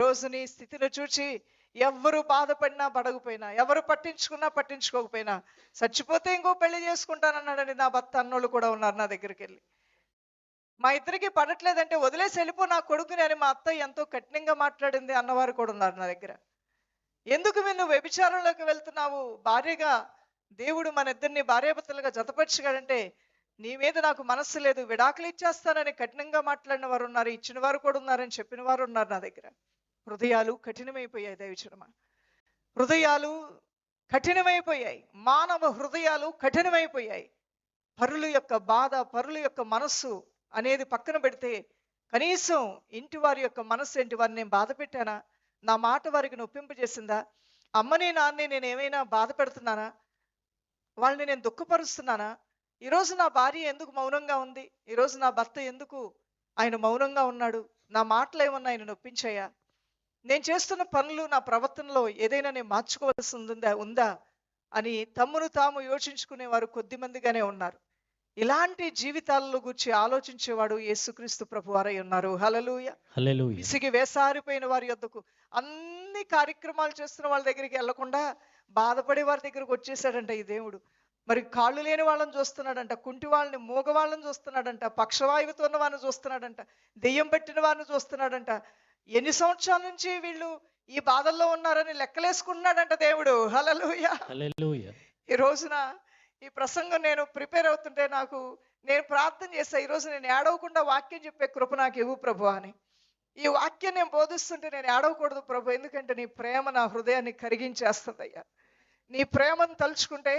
రోజు నీ స్థితిని చూచి ఎవ్వరు బాధపడినా పడకపోయినా ఎవరు పట్టించుకున్నా పట్టించుకోకపోయినా చచ్చిపోతే ఇంకో పెళ్ళి చేసుకుంటానన్నాడని నా భర్త. అన్నోళ్ళు కూడా ఉన్నారు నా దగ్గరికి వెళ్ళి మా ఇద్దరికి పడట్లేదంటే వదిలేసి వెళ్ళిపో నా కొడుకుని అని మా అత్త ఎంతో కఠినంగా మాట్లాడింది అన్నవారు కూడా ఉన్నారు నా దగ్గర. ఎందుకు మీరు వ్యభిచారంలోకి వెళ్తున్నావు? భార్యగా దేవుడు మన ఇద్దరిని భార్యాభర్తలుగా జతపరిచగాడంటే నీ మీద నాకు మనస్సు లేదు. విడాకులు ఇచ్చేస్తానని కఠినంగా మాట్లాడిన వారు ఉన్నారు ఇచ్చిన వారు కూడా ఉన్నారని చెప్పిన వారు ఉన్నారు నా దగ్గర. హృదయాలు కఠినమైపోయాయి దైవచనమ హృదయాలు కఠినమైపోయాయి. మానవ హృదయాలు కఠినమైపోయాయి. పరుల యొక్క బాధ పరుల యొక్క మనస్సు అనేది పక్కన పెడితే కనీసం ఇంటి వారి యొక్క మనస్సు ఏంటి? వారిని నేను బాధ పెట్టానా? నా మాట వారికి నొప్పింపజేసిందా అమ్మని నాన్నే నేను ఏమైనా బాధ పెడుతున్నానా? వాళ్ళని నేను దుఃఖపరుస్తున్నానా? ఈరోజు నా భార్య ఎందుకు మౌనంగా ఉంది? ఈరోజు నా భర్త ఎందుకు ఆయన మౌనంగా ఉన్నాడు? నా మాటలు ఏమన్నా ఆయన నొప్పించాయా? నేను చేస్తున్న పనులు నా ప్రవర్తనలో ఏదైనా నేను మార్చుకోవాల్సి ఉందా ఉందా అని తమ్మును తాము యోచించుకునేవారు కొద్ది మందిగానే ఉన్నారు. ఇలాంటి జీవితాలలో గురించి ఆలోచించేవాడు యేసుక్రీస్తు ప్రభు వారై ఉన్నారు హలలుయ విసిగి వేసారిపోయిన వారి యొద్దకు అన్ని కార్యక్రమాలు చేస్తున్న వాళ్ళ దగ్గరికి వెళ్ళకుండా బాధపడే వారి దగ్గరకు వచ్చేసాడంట ఈ దేవుడు. మరి కాళ్ళు లేని వాళ్ళని చూస్తున్నాడంట కుంటి వాళ్ళని మూగ వాళ్ళని చూస్తున్నాడంట పక్షవాయువుతో ఉన్న వారిని చూస్తున్నాడంట దెయ్యం పెట్టిన వారిని చూస్తున్నాడంట. ఎన్ని సంవత్సరాల నుంచి వీళ్ళు ఈ బాధల్లో ఉన్నారని లెక్కలేసుకున్నాడంట దేవుడు. హలలుయ ఈ రోజున ఈ ప్రసంగం నేను ప్రిపేర్ అవుతుంటే నాకు నేను ప్రార్థన చేస్తా ఈరోజు నేను ఏడవకుండా వాక్యం చెప్పే కృప నాకు ఇవ్వు ప్రభు అని. ఈ వాక్యం నేను బోధిస్తుంటే నేను ఏడవకూడదు ప్రభు ఎందుకంటే నీ ప్రేమ నా హృదయాన్ని కరిగించేస్తుందయ్యా. నీ ప్రేమను తలుచుకుంటే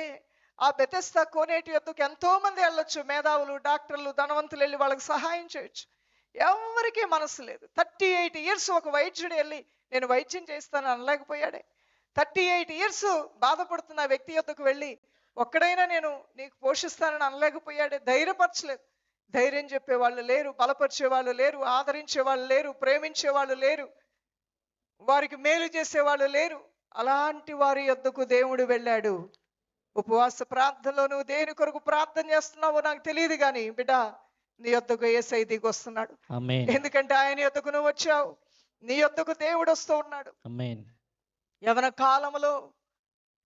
ఆ బెతెస్తా కోనేటి యొద్దకు ఎంతో మంది వెళ్ళొచ్చు మేధావులు డాక్టర్లు ధనవంతులు వెళ్ళి వాళ్ళకి సహాయం చేయొచ్చు. ఎవరికీ మనసు లేదు. థర్టీ ఎయిట్ ఇయర్స్ ఒక వైద్యుడు వెళ్ళి నేను వైద్యం చేస్తాను అనలేకపోయాడే. థర్టీ ఎయిట్ ఇయర్స్ బాధపడుతున్న వ్యక్తి యొక్కకు వెళ్ళి ఒక్కడైనా నేను నీకు పోషిస్తానని అనలేకపోయాడే. ధైర్యపరచలేదు. ధైర్యం చెప్పే వాళ్ళు లేరు బలపరిచే వాళ్ళు లేరు ఆదరించే వాళ్ళు లేరు ప్రేమించే వాళ్ళు లేరు వారికి మేలు చేసే వాళ్ళు లేరు. అలాంటి వారి యొద్దకు దేవుడు వెళ్ళాడు. ఉపవాస ప్రార్థనలో నువ్వు దేని కొరకు ప్రార్థన చేస్తున్నావో నాకు తెలియదు కానీ బిడ్డ నీ యొద్దకు ఏసై దిగి వస్తున్నాడు. ఎందుకంటే ఆయన యొద్దకు నువ్వు వచ్చావు. నీ యొద్దకు దేవుడు వస్తూ ఉన్నాడు. యవన కాలంలో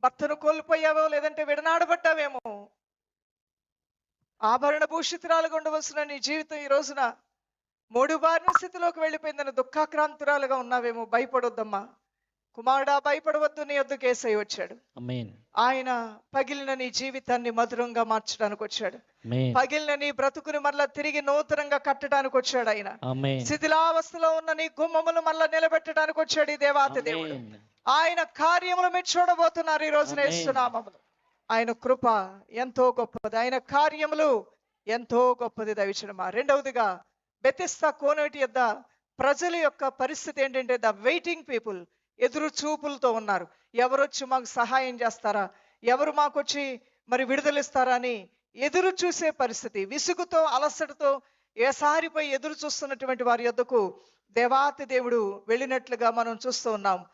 భర్తను కోల్పోయావో లేదంటే విడనాడబడ్డావేమో ఆభరణ భూషితురాలుగా ఉండవలసిన నీ జీవితం ఈ రోజున మూడు బారిన స్థితిలోకి వెళ్ళిపోయిందని దుఃఖాక్రాంతురాలుగా ఉన్నావేమో భయపడొద్దమ్మా. కుమారుడా భయపడవద్దు నీ వద్దు కేసై వచ్చాడు. ఆయన పగిలిన నీ జీవితాన్ని మధురంగా మార్చడానికి వచ్చాడు. పగిలిన నీ బ్రతుకుని మళ్ళా తిరిగి నూతనంగా కట్టడానికి వచ్చాడు ఆయన. శిథిలావస్థలో ఉన్న నీ గుమ్మములు మళ్ళా నిలబెట్టడానికి వచ్చాడు ఈ దేవాతి దేవుడు. ఆయన కార్యములు మీరు చూడబోతున్నారు ఈ రోజున. యేసునామములో ఆయన కృప ఎంతో గొప్పది. ఆయన కార్యములు ఎంతో గొప్పది దవిచనమా. రెండవదిగా బెతిస్తా కోనేటి యొద్ద ప్రజల యొక్క పరిస్థితి ఏంటంటే ద వెయిటింగ్ పీపుల్. ఎదురు చూపులతో ఉన్నారు. ఎవరొచ్చి మాకు సహాయం చేస్తారా? ఎవరు మాకొచ్చి మరి విడుదలిస్తారా అని ఎదురు చూసే పరిస్థితి. విసుగుతో అలసటతో ఏసారిపై ఎదురు చూస్తున్నటువంటి వారి యొద్దకు దేవాతి దేవుడు వెళ్ళినట్లుగా మనం చూస్తూ ఉన్నాం.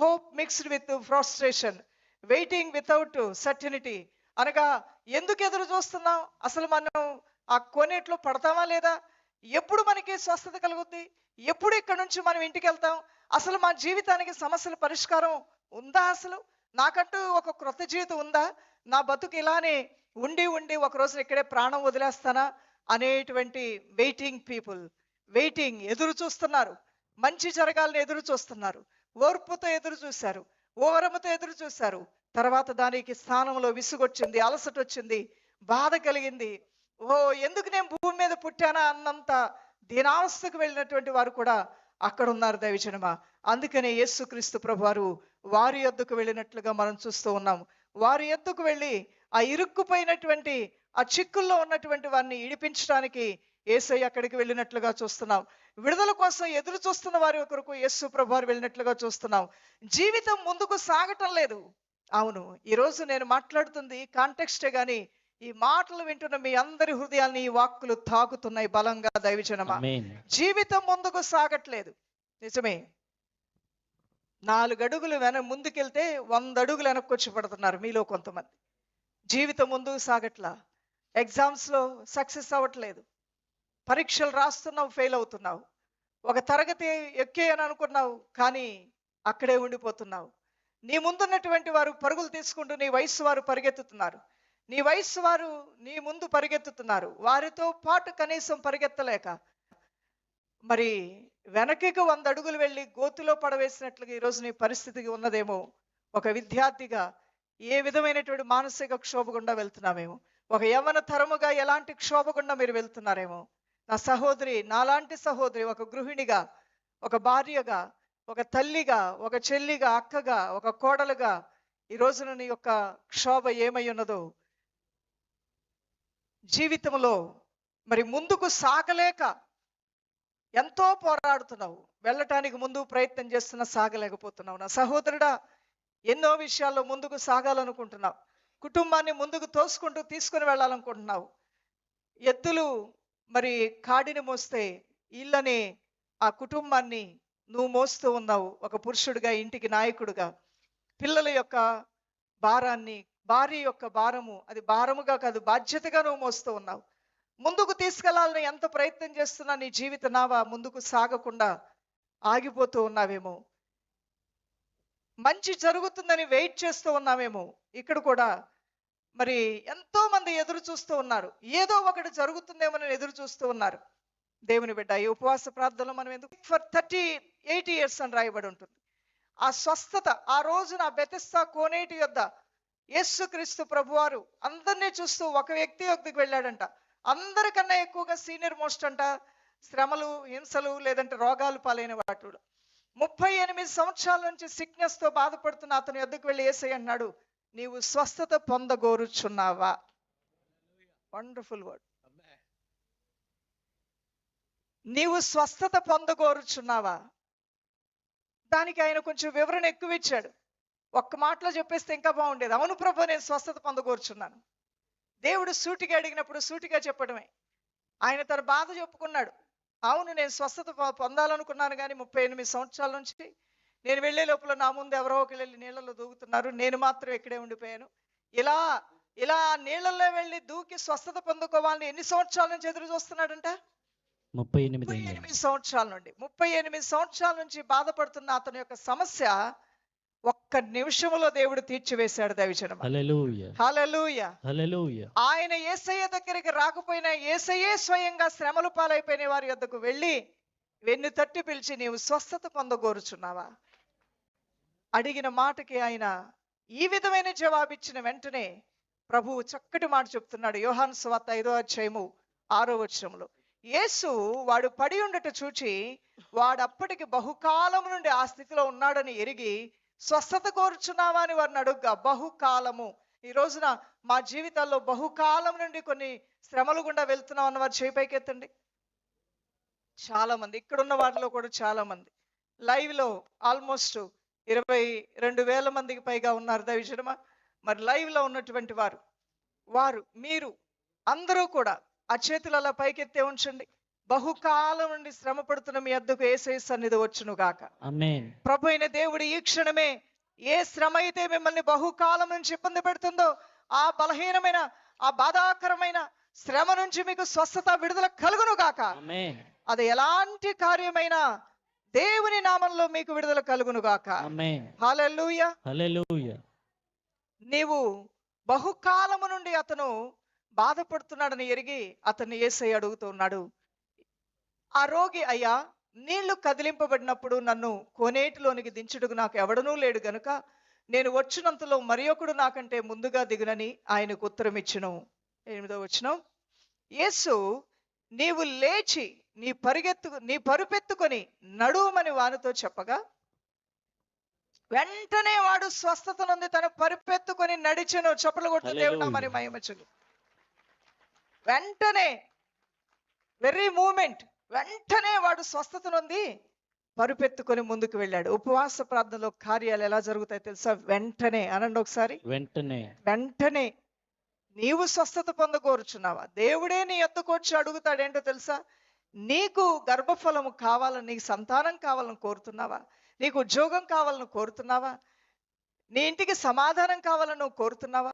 Hope mixed with frustration waiting without certainty. అనగా ఎందుకు ఎదురు చూస్తున్నాం? అసలు మనం ఆ కోనేట్లో పడతామా లేదా? ఎప్పుడు మనకి స్వస్థత కలుగుద్ది? ఎప్పుడు ఇక్కడ నుంచి మనం ఇంటికి వెళ్తాం అసలు మా జీవితానికి సమస్యల పరిష్కారం ఉందా అసలు? నాకంటూ ఒక క్రొత్త జీవితం ఉందా? నా బతుకు ఇలానే ఉండి ఉండి ఒక రోజు ఇక్కడే ప్రాణం వదిలేస్తానా? అనేటువంటి వెయిటింగ్ పీపుల్ వెయిటింగ్ ఎదురు చూస్తున్నారు. మంచి జరగాలని ఎదురు చూస్తున్నారు. ఓర్పుతో ఎదురు చూశారు. ఓరముతో ఎదురు చూశారు. తర్వాత దానికి స్థానంలో విసుగొచ్చింది అలసట వచ్చింది బాధ కలిగింది. ఓ ఎందుకు నేను భూమి మీద పుట్టానా అన్నంత దీనావస్థకు వెళ్ళినటువంటి వారు కూడా అక్కడ ఉన్నారు దైవజనమా? అందుకనే యేసుక్రీస్తు ప్రభు వారు వారి యొద్దకు వెళ్ళినట్లుగా మనం చూస్తూ ఉన్నాం. వారి యొద్దకు వెళ్ళి ఆ ఇరుక్కుపోయినటువంటి ఆ చిక్కుల్లో ఉన్నటువంటి వారిని ఇడిపించడానికి ఏసై అక్కడికి వెళ్ళినట్లుగా చూస్తున్నాం. విడుదల కోసం ఎదురు చూస్తున్న వారి ఒకరుకు యేసు ప్రభువారు వెళ్ళినట్లుగా చూస్తున్నాం. జీవితం ముందుకు సాగటం లేదు. అవును ఈరోజు నేను మాట్లాడుతుంది కాంటెక్స్టే కానీ ఈ మాటలు వింటున్న మీ అందరి హృదయాల్ని ఈ వాక్కులు తాకుతున్నాయి బలంగా దైవజనమా. జీవితం ముందుకు సాగట్లేదు. నిజమే. నాలుగు అడుగులు వెన ముందుకెళ్తే వంద అడుగులు వెనక్కొచ్చి పడుతున్నారు మీలో కొంతమంది. జీవితం ముందుకు సాగట్లా. ఎగ్జామ్స్లో సక్సెస్ అవ్వట్లేదు. పరీక్షలు రాస్తున్నావు ఫెయిల్ అవుతున్నావు. ఒక తరగతి ఎక్కేయని అనుకున్నావు కానీ అక్కడే ఉండిపోతున్నావు. నీ ముందున్నటువంటి వారు పరుగులు తీసుకుంటూ నీ వయస్సు వారు పరిగెత్తుతున్నారు. నీ వయస్సు వారు నీ ముందు పరిగెత్తుతున్నారు. వారితో పాటు కనీసం పరిగెత్తలేక. మరి వెనకకి వంద అడుగులు వెళ్ళి గోతిలో పడవేసినట్లుగా ఈరోజు నీ పరిస్థితికి ఉన్నదేమో. ఒక విద్యార్థిగా ఏ విధమైనటువంటి మానసిక క్షోభ గుండా వెళ్తున్నామేమో ఒక యవన తరముగా ఎలాంటి క్షోభ గుండా మీరు వెళ్తున్నారేమో. నా సహోదరి నాలాంటి సహోదరి ఒక గృహిణిగా ఒక భార్యగా ఒక తల్లిగా ఒక చెల్లిగా అక్కగా ఒక కోడలుగా ఈ రోజున నీ యొక్క క్షోభ ఏమై ఉన్నదో జీవితంలో మరి ముందుకు సాగలేక ఎంతో పోరాడుతున్నావు. వెళ్ళటానికి ముందు ప్రయత్నం చేస్తున్నా సాగలేకపోతున్నావు. నా సహోదరుడా ఎన్నో విషయాల్లో ముందుకు సాగాలనుకుంటున్నావు. కుటుంబాన్ని ముందుకు తోసుకుంటూ తీసుకుని వెళ్ళాలనుకుంటున్నావు. ఎద్దులు మరి కాడిని మోస్తే ఇళ్ళని ఆ కుటుంబాన్ని నువ్వు మోస్తూ ఉన్నావు. ఒక పురుషుడిగా ఇంటికి నాయకుడిగా. పిల్లల యొక్క భారాన్ని భార్య యొక్క భారము అది భారముగా కాదు బాధ్యతగా నువ్వు మోస్తూ ఉన్నావు. ముందుకు తీసుకెళ్ళాలని ఎంత ప్రయత్నం చేస్తున్నా నీ జీవిత నావా ముందుకు సాగకుండా ఆగిపోతూ ఉన్నావేమో. మంచి జరుగుతుందని వెయిట్ చేస్తూ ఉన్నామేమో ఇక్కడ కూడా మరి ఎంతో మంది ఎదురు చూస్తూ ఉన్నారు. ఏదో ఒకటి జరుగుతుందేమో ఎదురు చూస్తూ ఉన్నారు. దేవుని బిడ్డ ఈ ఉపవాస ప్రార్థనలో మనం ఎందుకు? ఫర్ థర్టీ ఎయిట్ ఇయర్స్ అని రాయబడి ఉంటుంది. ఆ స్వస్థత ఆ రోజున బెతిస్తా కోనేటి యొద్ద యేసుక్రీస్తు ప్రభువారు అందరినీ చూస్తూ ఒక వ్యక్తి యొద్దకు వెళ్ళాడంట. అందరికన్నా ఎక్కువగా సీనియర్ మోస్ట్ అంట శ్రమలు హింసలు లేదంటే రోగాలు పాలైన వాటుడు ముప్పై ఎనిమిది సంవత్సరాల నుంచి సిక్నెస్తో బాధపడుతున్న అతని యొద్దకు వెళ్ళి ఏసై అన్నాడు నీవు స్వస్థత పొందగోరుచున్నావా? వండర్ఫుల్ వర్డ్ నీవు స్వస్థత పొందగోరుచున్నావా? దానికి ఆయన కొంచెం వివరణ ఎక్కువ ఇచ్చాడు. ఒక్క మాటలో చెప్పేస్తే ఇంకా బాగుండేది. అవును ప్రభు నేను స్వస్థత పొందగోరుచున్నాను. దేవుడు సూటిగా అడిగినప్పుడు సూటిగా చెప్పడమే. ఆయన తన బాధ చెప్పుకున్నాడు. అవును నేను స్వస్థత పొందాలనుకున్నాను కానీ ముప్పై ఎనిమిది సంవత్సరాల నుంచి నేను వెళ్ళే లోపల నా ముందు ఎవరో ఒకరు వెళ్ళి నీళ్ళలో దూకుతున్నారు. నేను మాత్రం ఇక్కడే ఉండిపోయాను. ఇలా ఇలా నీళ్ళల్లో వెళ్ళి దూకి స్వస్థత పొందుకోవాలని ఎన్ని సంవత్సరాల నుంచి ఎదురు చూస్తున్నాడంట? ముప్పై. ఎనిమిది సంవత్సరాల నుండి. ముప్పై ఎనిమిది సంవత్సరాల నుంచి బాధపడుతున్న అతని యొక్క సమస్య ఒక్క నిమిషంలో దేవుడు తీర్చివేశాడు దైవజనం ఆయన ఏసయ్య దగ్గరికి రాకపోయినా ఏసయ్యే స్వయంగా శ్రమలు పాలైపోయిన వారి యొద్దకు వెళ్ళి వెన్ను తట్టి పిలిచి నీవు స్వస్థత పొందగోరుచున్నావా? అడిగిన మాటకి ఆయన ఈ విధమైన జవాబిచ్చిన వెంటనే ప్రభువు చక్కటి మాట చెప్తున్నాడు. యోహాను స్వార్త ఐదో అధ్యాయము ఆరో వచనంలో యేసు వాడు పడి ఉండట చూచి వాడు అప్పటికి బహుకాలం నుండి ఆ స్థితిలో ఉన్నాడని ఎరిగి స్వస్థత కోరుచున్నావా అని వారిని అడుగుగా బహుకాలము. ఈ రోజున మా జీవితాల్లో బహుకాలం నుండి కొన్ని శ్రమలు గుండా వెళ్తున్నాం అన్న వారు చేయి పైకెత్తండి. చాలా మంది ఇక్కడున్న వారిలో కూడా చాలా మంది లైవ్లో ఆల్మోస్ట్ ఇరవై రెండు వేల మందికి పైగా ఉన్నారు దయచేయడమా మరి లైవ్లో ఉన్నటువంటి వారు వారు మీరు అందరూ కూడా ఆ చేతులు అలా పైకెత్తే ఉంచండి. బహుకాలం నుండి శ్రమ పడుతున్న మీ అద్దకు ఏసే సన్నిధి వచ్చును గాక. ప్రభు అయిన దేవుడు ఈ క్షణమే ఏ శ్రమ అయితే మిమ్మల్ని బహుకాలం నుంచి ఇబ్బంది పెడుతుందో ఆ బలహీనమైన ఆ బాధాకరమైన శ్రమ నుంచి మీకు స్వస్థత విడుదల కలుగును గాక. అది ఎలాంటి కార్యమైనా దేవుని నామంలో మీకు విడుదల కలుగును గాక. నీవు బహుకాలము నుండి అతను బాధపడుతున్నాడని ఎరిగి అతన్ని ఏసై అడుగుతున్నాడు ఆ రోగి అయ్యా నీళ్ళు కదిలింపబడినప్పుడు నన్ను కోనేటిలోనికి దించుటకు నాకు ఎవడనూ లేడు గనుక నేను వచ్చినంతలో మరి ఒకడు నాకంటే ముందుగా దిగునని ఆయనకు ఉత్తరం ఇచ్చును ఎనిమిదో వచ్చిన యేసు నీవు లేచి నీ పరిగెత్తు నీ పరుపెత్తుకొని నడువమని వానితో చెప్పగా వెంటనే వాడు స్వస్థత నుండి తన పరిపెత్తుకొని నడిచెను చప్పలు కొట్టు దేవుడు మరి. మహిమచులు వెంటనే వెరీ మూమెంట్ వెంటనే వాడు స్వస్థత నుండి పరుపెత్తుకొని ముందుకు వెళ్ళాడు. ఉపవాస ప్రార్థనలో కార్యాలు ఎలా జరుగుతాయి తెలుసా? వెంటనే అనండి ఒకసారి. వెంటనే. వెంటనే నీవు స్వస్థత పొందకోరుచున్నావా దేవుడే నీ ఎత్తుకు వచ్చి అడుగుతాడు ఏంటో తెలుసా? నీకు గర్భఫలము కావాలని నీకు సంతానం కావాలని కోరుతున్నావా? నీకు ఉద్యోగం కావాలని కోరుతున్నావా? నీ ఇంటికి సమాధానం కావాలని నువ్వు కోరుతున్నావా?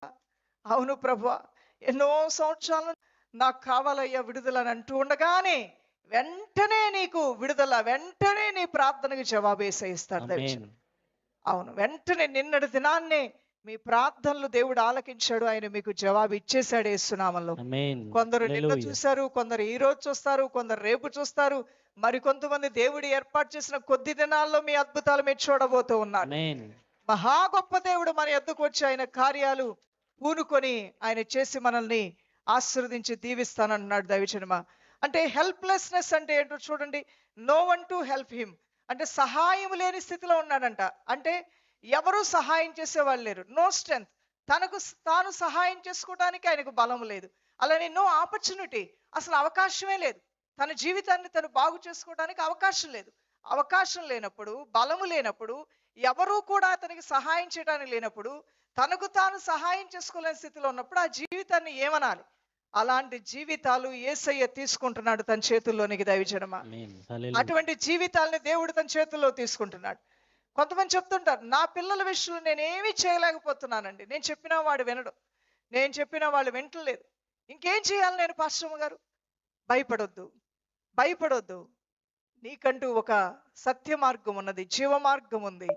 అవును ప్రభు ఎన్నో సంవత్సరాలు నాకు కావాలయ్యా విడుదలని అంటూ ఉండగానే వెంటనే నీకు విడుదల వెంటనే నీ ప్రార్థనకు జవాబు వేసేస్తాడు ఆమేన్ దైవజనుడు. అవును వెంటనే నిన్నటి దినాన్నే మీ ప్రార్థనలు దేవుడు ఆలకించాడు ఆయన మీకు జవాబు ఇచ్చేశాడు ఆమేన్ కొందరు నిన్న చూస్తారు కొందరు ఈ రోజు చూస్తారు కొందరు రేపు చూస్తారు మరి కొంతమంది దేవుడు ఏర్పాటు చేసిన కొద్ది దినాల్లో మీ అద్భుతాలు మీరు చూడబోతూ ఉన్నారు. మహా గొప్ప దేవుడు మన ఎద్దుకు వచ్చి ఆయన కార్యాలు పూనుకొని ఆయన చేసి మనల్ని ఆశీర్వదించి దీవిస్తానన్నాడు దైవచనమ అంటే హెల్ప్లెస్నెస్ అంటే ఏంటో చూడండి. No one to help him అంటే సహాయం లేని స్థితిలో ఉన్నాడంట. అంటే ఎవరు సహాయం చేసేవాళ్ళు లేరు. నో స్ట్రెంత్ తనకు తాను సహాయం చేసుకోవడానికి ఆయనకు బలం లేదు. అలానే నో ఆపర్చునిటీ అసలు అవకాశమే లేదు. తన జీవితాన్ని తను బాగు చేసుకోవడానికి అవకాశం లేదు. అవకాశం లేనప్పుడు బలము లేనప్పుడు ఎవరూ కూడా అతనికి సహాయం చేయడానికి లేనప్పుడు తనకు తాను సహాయం చేసుకోలేని స్థితిలో ఉన్నప్పుడు ఆ జీవితాన్ని ఏమనాలి? అలాంటి జీవితాలు ఏసయ్య తీసుకుంటున్నాడు తన చేతుల్లోనికి దైవజనమా? అటువంటి జీవితాలని దేవుడు తన చేతుల్లో తీసుకుంటున్నాడు. కొంతమంది చెప్తుంటారు నా పిల్లల విషయంలో నేను ఏమీ చేయలేకపోతున్నానండి. నేను చెప్పినా వాడు వినడు. నేను చెప్పినా వాళ్ళు వింటలేదు. ఇంకేం చేయాలి నేను పాశ్రమ గారు? భయపడొద్దు. భయపడొద్దు. నీకంటూ ఒక సత్య మార్గం ఉన్నది జీవ మార్గం ఉంది.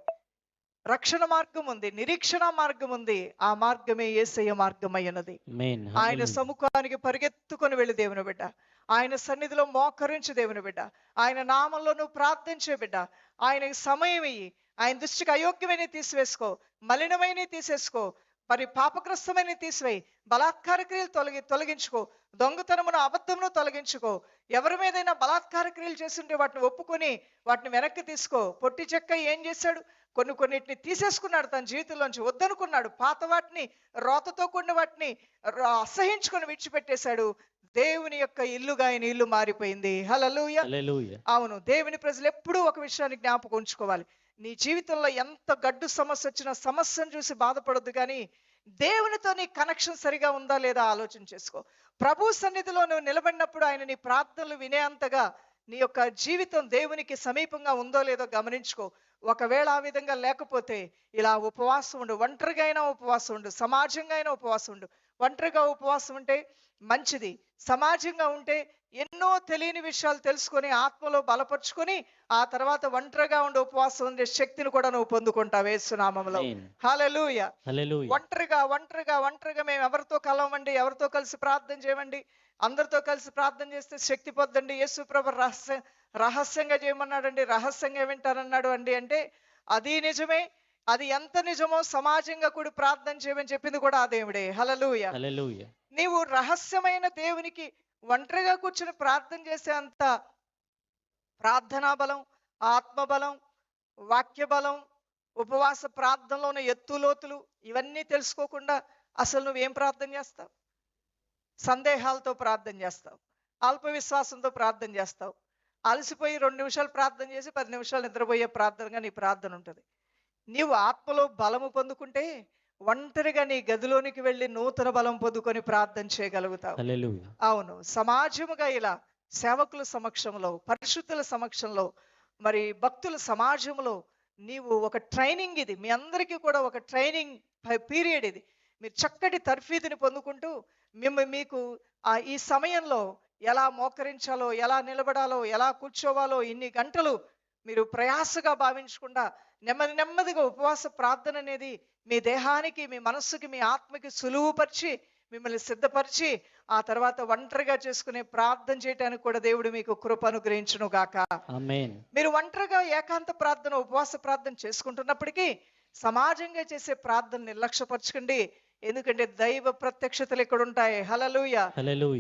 రక్షణ మార్గం ఉంది నిరీక్షణ మార్గం ఉంది. ఆ మార్గమే ఏసయ్య ఉన్నది. ఆమేన్ ఆయన సముఖానికి పరిగెత్తుకొని వెళ్ళి దేవుని బిడ్డ. ఆయన సన్నిధిలో మోకరించి దేవుని బిడ్డ. ఆయన నామంలో నువ్వు ప్రార్థించే బిడ్డ. ఆయనకి సమయం ఇయ్యి. ఆయన దృష్టికి అయోగ్యమైన తీసివేసుకో. మలినమైన తీసేసుకో. మరి పాపగ్రస్తమైన తీసివేయి. బలాత్కార క్రియలు తొలగి తొలగించుకో. దొంగతనమును అబద్ధమును తొలగించుకో. ఎవరి మీదైనా బలాత్కార క్రియలు చేస్తుంటే వాటిని ఒప్పుకొని వాటిని వెనక్కి తీసుకో. పొట్టి చెక్క ఏం చేశాడు? కొన్ని కొన్నిటిని తీసేసుకున్నాడు తన జీవితంలోంచి వద్దనుకున్నాడు. పాత వాటిని రోతతో కూడిన వాటిని అసహించుకొని విడిచిపెట్టేశాడు. దేవుని యొక్క ఇల్లుగా ఆయన ఇల్లు మారిపోయింది. హలలుయ అవును దేవుని ప్రజలు ఎప్పుడూ ఒక విషయాన్ని జ్ఞాపకం ఉంచుకోవాలి. నీ జీవితంలో ఎంత గడ్డు సమస్య వచ్చినా సమస్యను చూసి బాధపడొద్దు కానీ దేవునితో నీ కనెక్షన్ సరిగా ఉందా లేదా ఆలోచన చేసుకో. ప్రభు సన్నిధిలో నువ్వు నిలబడినప్పుడు ఆయన నీ ప్రార్థనలు వినేంతగా నీ యొక్క జీవితం దేవునికి సమీపంగా ఉందో లేదో గమనించుకో. ఒకవేళ ఆ విధంగా లేకపోతే ఇలా ఉపవాసం ఉండు. ఒంటరిగా అయినా ఉపవాసం ఉండు. సమాజంగా అయినా ఉపవాసం ఉండు. ఒంటరిగా ఉపవాసం ఉంటే మంచిది. సమాజంగా ఉంటే ఎన్నో తెలియని విషయాలు తెలుసుకొని ఆత్మలో బలపరుచుకొని ఆ తర్వాత ఒంటరిగా ఉండే ఉపవాసం ఉండే శక్తిని కూడా నువ్వు పొందుకుంటావు వేస్తున్నామంలో హల్లెలూయా. ఒంటరిగా ఒంటరిగా ఒంటరిగా మేము ఎవరితో కలవమండి? ఎవరితో కలిసి ప్రార్థన చేయమండి? అందరితో కలిసి ప్రార్థన చేస్తే శక్తి పొద్దండి యేసు ప్రభు రహస్య రహస్యంగా చేయమన్నాడండి. రహస్యంగా వింటానన్నాడు అండి అంటే అది నిజమే అది ఎంత నిజమో సమాజంగా కూడా ప్రార్థన చేయమని చెప్పింది కూడా ఆ దేవుడే. హలలుయ నీవు రహస్యమైన దేవునికి ఒంటరిగా కూర్చుని ప్రార్థన చేసే అంత ప్రార్థనా బలం ఆత్మ బలం వాక్య బలం ఉపవాస ప్రార్థనలో ఉన్న ఎత్తులోతులు ఇవన్నీ తెలుసుకోకుండా అసలు నువ్వేం ప్రార్థన చేస్తావు? సందేహాలతో ప్రార్థన చేస్తావు అల్ప విశ్వాసంతో ప్రార్థన చేస్తావు. అలసిపోయి రెండు నిమిషాలు ప్రార్థన చేసి పది నిమిషాలు నిద్రపోయే ప్రార్థనగా నీ ప్రార్థన ఉంటుంది. నీవు ఆత్మలో బలము పొందుకుంటే ఒంటరిగా నీ గదిలోనికి వెళ్ళి నూతన బలం పొందుకొని ప్రార్థన చేయగలుగుతావు. అవును సమాజముగా ఇలా సేవకుల సమక్షంలో పరిశుద్ధుల సమక్షంలో మరి భక్తుల సమాజంలో నీవు ఒక ట్రైనింగ్ ఇది. మీ అందరికీ కూడా ఒక ట్రైనింగ్ పీరియడ్ ఇది. మీరు చక్కటి తర్ఫీదుని పొందుకుంటూ మిమ్మ మీకు ఆ ఈ సమయంలో ఎలా మోకరించాలో ఎలా నిలబడాలో ఎలా కూర్చోవాలో ఇన్ని గంటలు మీరు ప్రయాసగా భావించకుండా నెమ్మది నెమ్మదిగా ఉపవాస ప్రార్థన అనేది మీ దేహానికి మీ మనస్సుకి మీ ఆత్మకి సులువుపరిచి మిమ్మల్ని సిద్ధపరిచి ఆ తర్వాత ఒంటరిగా చేసుకునే ప్రార్థన చేయడానికి కూడా దేవుడు మీకు కృప అనుగ్రహించును గాక. మీరు ఒంటరిగా ఏకాంత ప్రార్థన ఉపవాస ప్రార్థన చేసుకుంటున్నప్పటికీ సమాజంగా చేసే ప్రార్థన నిర్లక్ష్యపరచకండి. ఎందుకంటే దైవ ప్రత్యక్షతలు ఇక్కడ ఉంటాయి. హలలుయ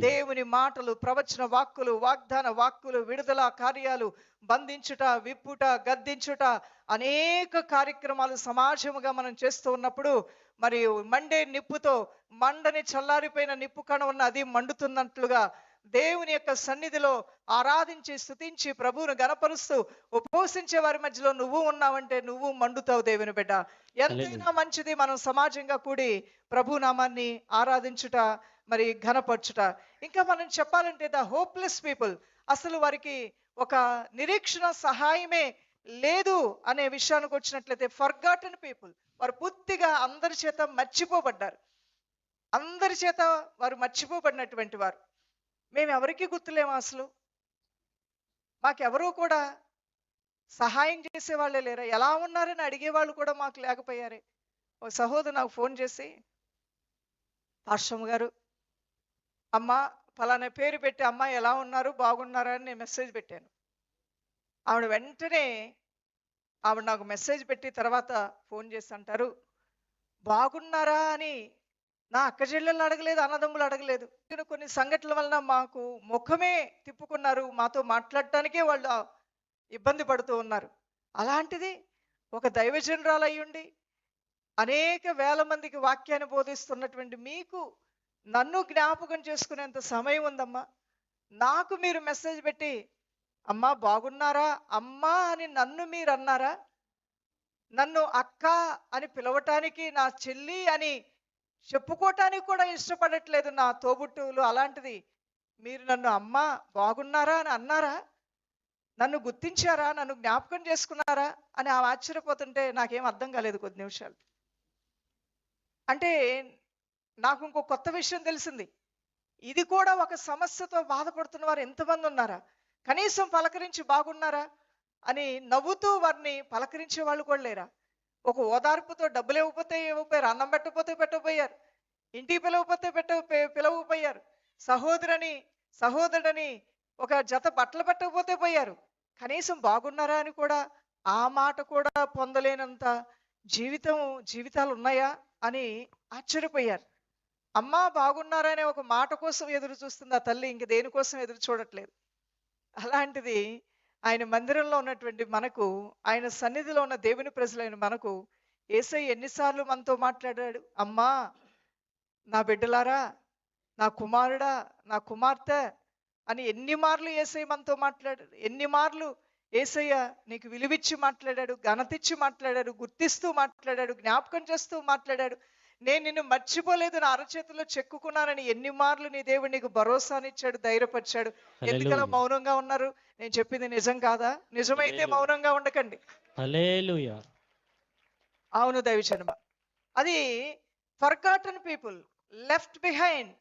దేవుని మాటలు ప్రవచన వాక్కులు వాగ్దాన వాక్కులు విడుదల కార్యాలు బంధించుట విప్పుట గద్దించుట అనేక కార్యక్రమాలు సమాజముగా మనం చేస్తూ ఉన్నప్పుడు మరి మండే నిప్పుతో మండని చల్లారిపోయిన నిప్పు కణ ఉన్న అది మండుతున్నట్లుగా దేవుని యొక్క సన్నిధిలో ఆరాధించి స్తుతించి ప్రభువును గనపరుస్తూ ఉపవసించే వారి మధ్యలో నువ్వు ఉన్నావంటే నువ్వు మండుతావు దేవుని బిడ్డ. ఎంతైనా మంచిది మనం సమాజంగా కూడి ప్రభు నామాన్ని ఆరాధించుట మరి ఘనపరచుట. ఇంకా మనం చెప్పాలంటే ద హోప్లెస్ పీపుల్ అసలు వారికి ఒక నిరీక్షణ సహాయమే లేదు అనే విషయానికి వచ్చినట్లయితే ఫర్గాటన్ పీపుల్ వారు పూర్తిగా అందరి చేత మర్చిపోబడ్డారు. అందరి చేత వారు మర్చిపోబడినటువంటి వారు. మేము ఎవరికి గుర్తులేము అసలు? మాకెవరూ కూడా సహాయం చేసేవాళ్ళే లేరా? ఎలా ఉన్నారని అడిగేవాళ్ళు కూడా మాకు లేకపోయారే. ఓ సహోదరు నాకు ఫోన్ చేసి పాశ్రమ్ గారు అమ్మ ఫలానా పేరు పెట్టి అమ్మ ఎలా ఉన్నారు? బాగున్నారా? అని నేను మెసేజ్ పెట్టాను. ఆవిడ వెంటనే ఆవిడ నాకు మెసేజ్ పెట్టి తర్వాత ఫోన్ చేసి అంటారు బాగున్నారా? అని నా అక్క చెల్లెలను అడగలేదు అన్నదమ్ములు అడగలేదు. జరిగిన కొన్ని సంఘటనల వలన మాకు ముఖమే తిప్పుకున్నారు. మాతో మాట్లాడటానికే వాళ్ళు ఇబ్బంది పడుతూ ఉన్నారు. అలాంటిది ఒక దైవజనురాలు అయ్యుండి అనేక వేల మందికి వాక్యాన్ని బోధిస్తున్నటువంటి మీకు నన్ను జ్ఞాపకం చేసుకునేంత సమయం ఉందమ్మా. నాకు మీరు మెసేజ్ పెట్టి అమ్మా బాగున్నారా? అమ్మా అని నన్ను మీరు అన్నారా నన్ను అక్క అని పిలవటానికి నా చెల్లి అని చెప్పుకోవటానికి కూడా ఇష్టపడట్లేదు నా తోబుట్టువులు అలాంటిది. మీరు నన్ను అమ్మ బాగున్నారా అని అన్నారా? నన్ను గుర్తించారా? నన్ను జ్ఞాపకం చేసుకున్నారా? అని ఆమె ఆశ్చర్యపోతుంటే నాకేం అర్థం కాలేదు కొద్ది నిమిషాలు. అంటే నాకు ఇంకో కొత్త విషయం తెలిసింది. ఇది కూడా ఒక సమస్యతో బాధపడుతున్న వారు ఎంతమంది ఉన్నారా? కనీసం పలకరించి బాగున్నారా? అని నవ్వుతూ వారిని పలకరించే వాళ్ళు కూడా లేరా? ఒక ఓదార్పుతో డబ్బులు ఇవ్వకపోతే ఇవ్వకపోయారు అన్నం పెట్టకపోతే పెట్టకపోయారు ఇంటికి పిలవకపోతే పెట్ట పిలవకపోయారు సహోదరని సహోదరుడని ఒక జత బట్టలు పెట్టకపోతే పోయారు. కనీసం బాగున్నారా అని కూడా ఆ మాట కూడా పొందలేనంత జీవితం జీవితాలు ఉన్నాయా అని ఆశ్చర్యపోయారు. అమ్మా బాగున్నారా అనే ఒక మాట కోసం ఎదురు చూస్తుంది ఆ తల్లి ఇంక దేనికోసం ఎదురు చూడట్లేదు. అలాంటిది ఆయన మందిరంలో ఉన్నటువంటి మనకు ఆయన సన్నిధిలో ఉన్న దేవుని ప్రజలైన మనకు ఏసై ఎన్నిసార్లు మనతో మాట్లాడాడు. అమ్మా నా బిడ్డలారా నా కుమారుడా నా కుమార్తె అని ఎన్ని మార్లు ఏసై మనతో మాట్లాడాడు. ఎన్ని మార్లు ఏసయ్య నీకు విలువిచ్చి మాట్లాడాడు ఘనతిచ్చి మాట్లాడాడు గుర్తిస్తూ మాట్లాడాడు జ్ఞాపకం చేస్తూ మాట్లాడాడు. నేను నిన్ను మర్చిపోలేదు నా అరచేతిలో చెక్కుకున్నానని ఎన్ని మార్లు నీ దేవుడు నీకు భరోసానిచ్చాడు ధైర్యపరిచాడు. ఎందుకలా మౌనంగా ఉన్నారు? నేను చెప్పింది నిజం కాదా? నిజమైతే. మౌనంగా ఉండకండి. అవును దైవజనమ. అది ఫర్గాటన్ పీపుల్ లెఫ్ట్ బిహైండ్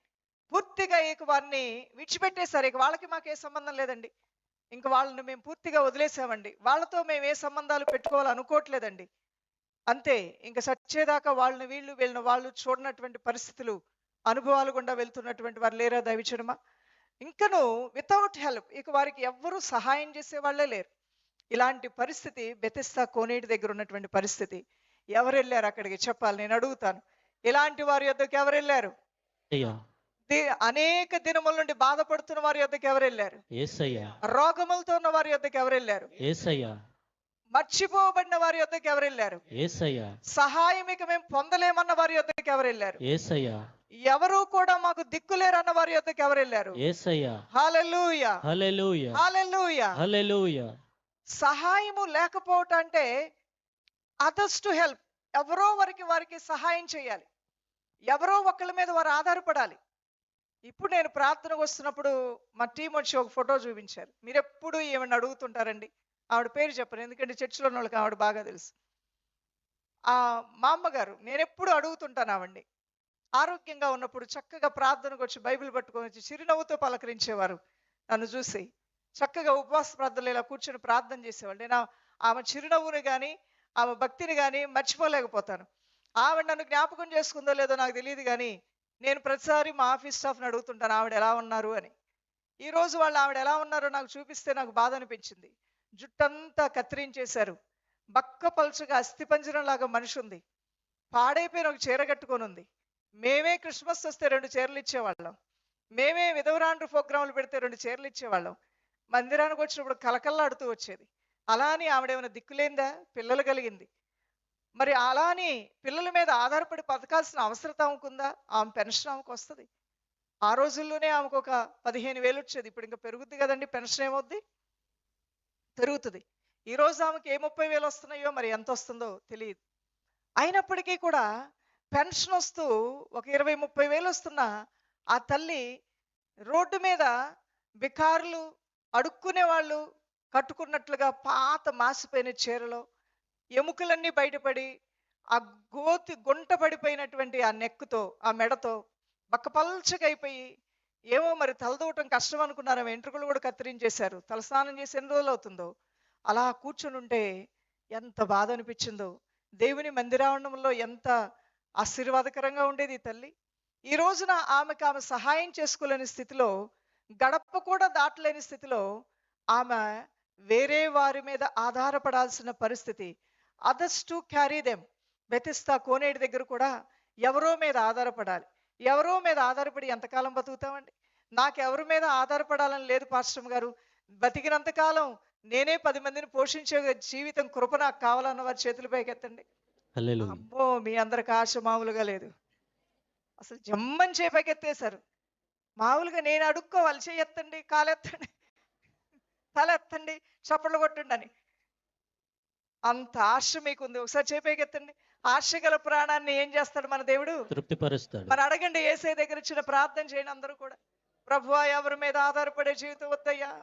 పూర్తిగా ఇక వారిని విడిచిపెట్టేశారు. ఇక వాళ్ళకి మాకు ఏ సంబంధం లేదండి. ఇంక వాళ్ళని మేము పూర్తిగా వదిలేసామండి. వాళ్ళతో మేము ఏ సంబంధాలు పెట్టుకోవాలనుకోవట్లేదండి. అంతే. ఇంక సచ్చేదాకా వాళ్ళని వీళ్ళు వీళ్ళని వాళ్ళు చూడనటువంటి పరిస్థితులు అనుభవాలు గుండా వెళ్తున్నటువంటి వారు లేరా దైవచనమా ఇంకను వితౌట్ హెల్ప్ ఇక వారికి ఎవ్వరూ సహాయం చేసే వాళ్ళే లేరు. ఇలాంటి పరిస్థితి బెతెస్తా కోనేటి దగ్గర ఉన్నటువంటి పరిస్థితి. ఎవరు వెళ్ళారు అక్కడికి? చెప్పాలి నేను అడుగుతాను. ఇలాంటి వారి యొద్దకు ఎవరు వెళ్ళారు అనేక దినముల నుండి బాధపడుతున్న వారి యొద్దకు ఎవరు వెళ్ళారు రోగములతో ఉన్న వారి యొద్దకు ఎవరు వెళ్ళారు మర్చిపోబడిన వారి యొద్దకు ఎవరు వెళ్ళారు సహాయం ఇక మేము పొందలేమన్న వారి యొద్దకు ఎవరు వెళ్ళారు ఎవరు కూడా మాకు దిక్కులేరన్న వారి యొద్దకు ఎవరు వెళ్ళారు సహాయము లేకపోవటం అంటే అదర్స్ టు హెల్ప్ ఎవరో వారికి వారికి సహాయం చేయాలి. ఎవరో ఒకళ్ళ మీద వారు ఆధారపడాలి. ఇప్పుడు నేను ప్రార్థనకు వస్తున్నప్పుడు మా టీం వచ్చి ఒక ఫోటో చూపించారు. మీరు ఎప్పుడు ఏమన్నా అడుగుతుంటారండి? ఆవిడ పేరు చెప్పను. ఎందుకంటే చర్చిలో ఉన్న వాళ్ళకి ఆవిడ బాగా తెలుసు. ఆ మా అమ్మగారు నేను ఎప్పుడు అడుగుతుంటాను ఆవిడ్ని. ఆరోగ్యంగా ఉన్నప్పుడు చక్కగా ప్రార్థనకు వచ్చి బైబిల్ పట్టుకొని వచ్చి చిరునవ్వుతో పలకరించేవారు. నన్ను చూసి చక్కగా ఉపవాస ప్రార్థనలు ఇలా కూర్చొని ప్రార్థన చేసేవాళ్ళు. నేను ఆమె చిరునవ్వుని కానీ ఆమె భక్తిని కానీ మర్చిపోలేకపోతాను. ఆవిడ నన్ను జ్ఞాపకం చేసుకుందో లేదో నాకు తెలియదు కానీ నేను ప్రతిసారి మా ఆఫీస్ స్టాఫ్ని అడుగుతుంటాను ఆవిడ ఎలా ఉన్నారు? అని. ఈ రోజు వాళ్ళు ఆవిడ ఎలా ఉన్నారో నాకు చూపిస్తే నాకు బాధ అనిపించింది. జుట్టంతా కత్తిరించేశారు. బక్క పలుచుగా అస్థిపంజరం లాగా మనిషి ఉంది పాడైపోయిన ఒక చీర కట్టుకొని ఉంది మేమే క్రిస్మస్ వస్తే రెండు చీరలు ఇచ్చేవాళ్ళం. మేమే విధవరాండ్రు ప్రోగ్రాంలు పెడితే రెండు చీరలు ఇచ్చేవాళ్ళం. మందిరానికి వచ్చినప్పుడు కలకల్లాడుతూ వచ్చేది. అలా అని ఆవిడేమైనా దిక్కులేందా? పిల్లలు కలిగింది. మరి అలా అని పిల్లల మీద ఆధారపడి బతకాల్సిన అవసరత ఆమెకుందా? ఆమె పెన్షన్ ఆమెకు వస్తుంది. ఆ రోజుల్లోనే ఆమెకు ఒక పదిహేను వేలు వచ్చేది. ఇప్పుడు ఇంకా పెరుగుద్ది కదండి పెన్షన్ ఏమవుద్ది? పెరుగుతుంది. ఈ ఆమెకి ఏ ముప్పై వేలు వస్తున్నాయో మరి ఎంత వస్తుందో తెలియదు. అయినప్పటికీ కూడా పెన్షన్ వస్తూ ఒక ఇరవై ముప్పై వేలు వస్తున్నా ఆ తల్లి రోడ్డు మీద బికారులు అడుక్కునే వాళ్ళు కట్టుకున్నట్లుగా పాత మాసిపోయిన చీరలో ఎముకలన్నీ బయటపడి ఆ గోతి గుంట పడిపోయినటువంటి ఆ నెక్కుతో ఆ మెడతో బక్కపల్చగా అయిపోయి ఏమో మరి తలదూవటం కష్టం అనుకున్నారు వెంట్రుకలు కూడా కత్తిరించేశారు. తలస్నానం చేసి ఎన్ని రోజులు అవుతుందో అలా కూర్చుని ఉంటే ఎంత బాధ అనిపించిందో. దేవుని మందిరావరణంలో ఎంత ఆశీర్వాదకరంగా ఉండేది తల్లి. ఈ రోజున ఆమెకు ఆమె సహాయం చేసుకోలేని స్థితిలో గడప కూడా దాటలేని స్థితిలో ఆమె వేరే వారి మీద ఆధారపడాల్సిన పరిస్థితి. Others to carry them Bethesda కోనేటి దగ్గర కూడా ఎవరో మీద ఆధారపడాలి. ఎవరో మీద ఆధారపడి ఎంతకాలం బతుకుతామండి? నాకు ఎవరి మీద ఆధారపడాలని లేదు పాస్టమ్ గారు. బతికినంత కాలం నేనే పది మందిని పోషించే జీవితం కృప నాకు కావాలన్న వారి చేతుల పైకి ఎత్తండి హల్లెలూయా. అమ్మో మీ అందరికి ఆశ మామూలుగా లేదు. అసలు జమ్మని చేపకెత్తేశారు మామూలుగా నేను అడుక్కోవాలి చేయెత్తండి కాలెత్తండి తల ఎత్తండి చప్పట్లు కొట్టండి అని. అంత ఆశ మీకుంది. ఒకసారి చేపకెత్తండి ఆశ గల ప్రాణాన్ని ఏం చేస్తాడు మన దేవుడు? తృప్తిపరుస్తాడు. మరి అడగండి ఏసై దగ్గర ఇచ్చిన ప్రార్థన చేయండి అందరూ కూడా. ప్రభువా ఎవరి మీద ఆధారపడే జీవితం వద్దయ్యా.